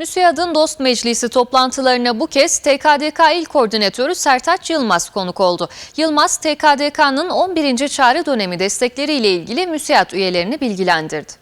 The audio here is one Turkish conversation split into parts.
MÜSİAD'ın Dost Meclisi toplantılarına bu kez TKDK İl Koordinatörü Sertaç Yılmaz konuk oldu. Yılmaz, TKDK'nın 11. çağrı dönemi destekleriyle ilgili MÜSİAD üyelerini bilgilendirdi.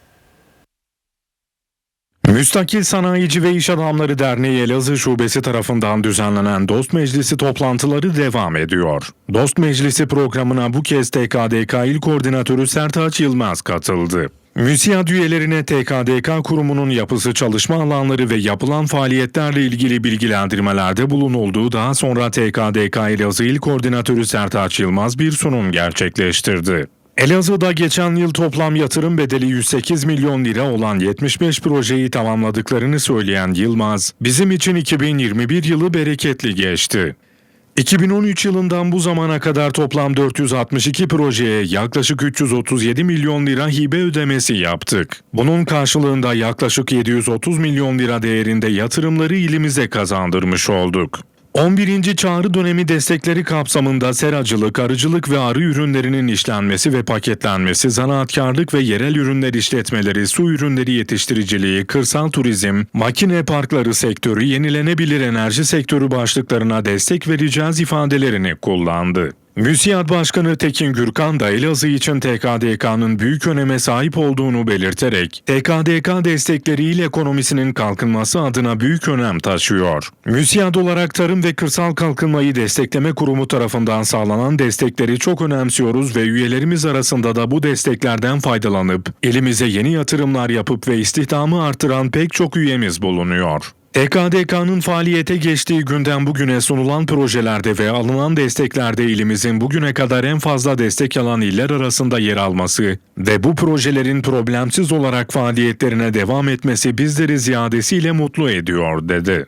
Müstakil Sanayici ve İş Adamları Derneği Elazığ Şubesi tarafından düzenlenen Dost Meclisi toplantıları devam ediyor. Dost Meclisi programına bu kez TKDK İl Koordinatörü Sertaç Yılmaz katıldı. MÜSİAD üyelerine TKDK kurumunun yapısı, çalışma alanları ve yapılan faaliyetlerle ilgili bilgilendirmelerde bulunulduğu daha sonra TKDK Elazığ İl Koordinatörü Sertaç Yılmaz bir sunum gerçekleştirdi. Elazığ'da geçen yıl toplam yatırım bedeli 108 milyon lira olan 75 projeyi tamamladıklarını söyleyen Yılmaz, bizim için 2021 yılı bereketli geçti. 2013 yılından bu zamana kadar toplam 462 projeye yaklaşık 337 milyon lira hibe ödemesi yaptık. Bunun karşılığında yaklaşık 730 milyon lira değerinde yatırımları ilimize kazandırmış olduk. 11. çağrı dönemi destekleri kapsamında seracılık, arıcılık ve arı ürünlerinin işlenmesi ve paketlenmesi, zanaatkarlık ve yerel ürünler işletmeleri, su ürünleri yetiştiriciliği, kırsal turizm, makine parkları sektörü, yenilenebilir enerji sektörü başlıklarına destek vereceğiz ifadelerini kullandı. MÜSİAD Başkanı Tekin Gürkan da Elazığ için TKDK'nın büyük öneme sahip olduğunu belirterek, TKDK destekleriyle ekonomisinin kalkınması adına büyük önem taşıyor. MÜSİAD olarak Tarım ve Kırsal Kalkınmayı Destekleme Kurumu tarafından sağlanan destekleri çok önemsiyoruz ve üyelerimiz arasında da bu desteklerden faydalanıp, elimize yeni yatırımlar yapıp ve istihdamı artıran pek çok üyemiz bulunuyor. TKDK'nın faaliyete geçtiği günden bugüne sunulan projelerde ve alınan desteklerde ilimizin bugüne kadar en fazla destek alan iller arasında yer alması ve bu projelerin problemsiz olarak faaliyetlerine devam etmesi bizleri ziyadesiyle mutlu ediyor dedi.